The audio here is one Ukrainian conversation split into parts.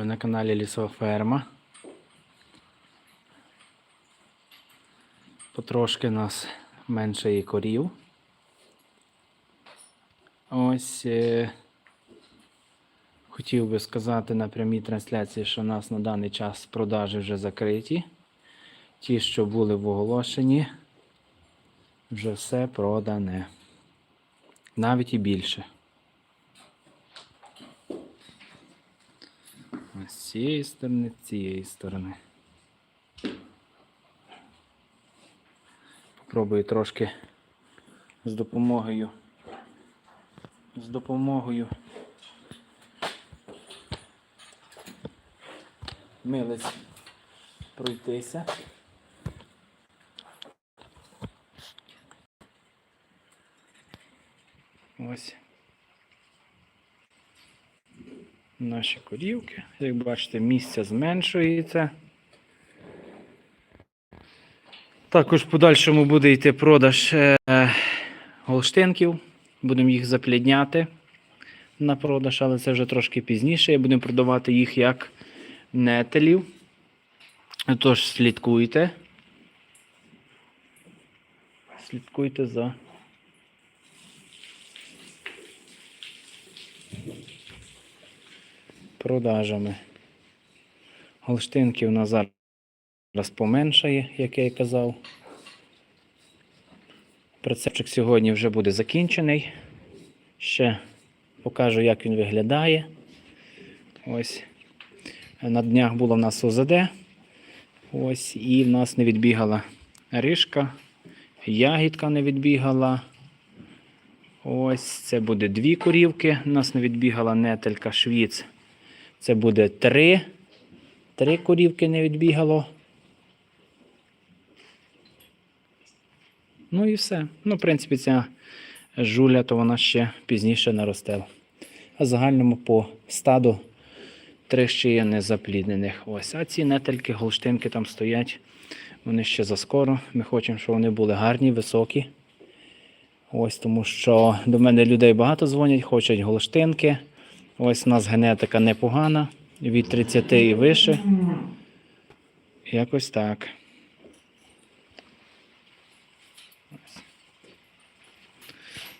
Ви на каналі Лісова Ферма. Потрошки нас менше і корів. Ось е, хотів би сказати на прямій трансляції, що у нас на даний час продажі вже закриті. Ті, що були в оголошенні, вже все продане. Навіть і більше. З цієї сторони, з цієї сторони. Попробую трошки з допомогою. З допомогою милиць пройтися. Ось. Наші корівки. Як бачите, місця зменшується. Також в подальшому буде йти продаж е, голштинків. Будемо їх заплідняти на продаж, але це вже трошки пізніше. Будемо продавати їх як нетелів. Тож слідкуйте. Слідкуйте за. Продажами. Голштинки у нас зараз поменшає, як я і казав. Прицепчик сьогодні вже буде закінчений. Ще покажу, як він виглядає. Ось. На днях було в нас ОЗД. Ось, і в нас не відбігала рижка, ягідка не відбігала. Ось це буде дві корівки. У нас не відбігала нетелька швіц. Це буде три. Три корівки не відбігало. Ну і все. Ну, в принципі, ця жуля, то вона ще пізніше наросте. А в загальному по стаду три ще є незапліднених. Ось. А ці нетельки, голштинки там стоять. Вони ще заскоро. Ми хочемо, щоб вони були гарні, високі. Ось тому що до мене людей багато дзвонять, хочуть голштинки. Ось у нас генетика непогана, від 30 і вище. Якось так.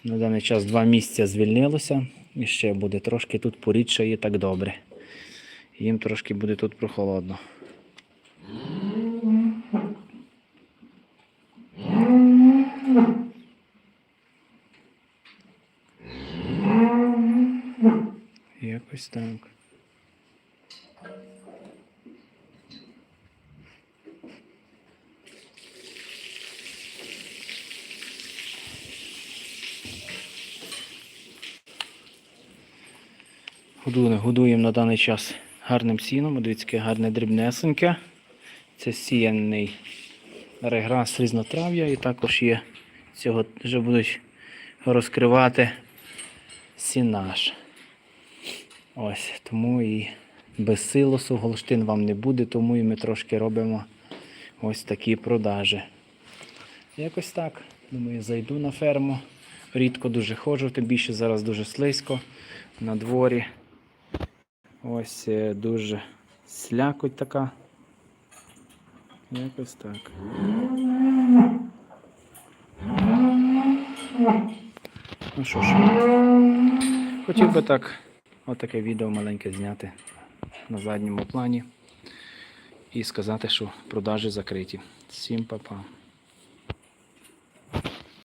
На даний час два місця звільнилося. І ще буде трошки тут порідше і так добре. Їм трошки буде тут прохолодно. Якось так. Годуємо, на даний час гарним сіном. Дивіться, яке гарне дрібнесеньке. Це сіяний реграс різнотрав'я і також є цього вже будуть розкривати сінаж. Ось, тому і без силосу голштин вам не буде, тому і ми трошки робимо ось такі продажі. Якось так. Думаю, зайду на ферму. Рідко дуже ходжу, тим більше зараз дуже слизько на дворі. Ось е, дуже слякоть така. Якось так. Ну що ж, хотів би так отаке відео маленьке зняти на задньому плані і сказати, що продажі закриті. Всім па-па.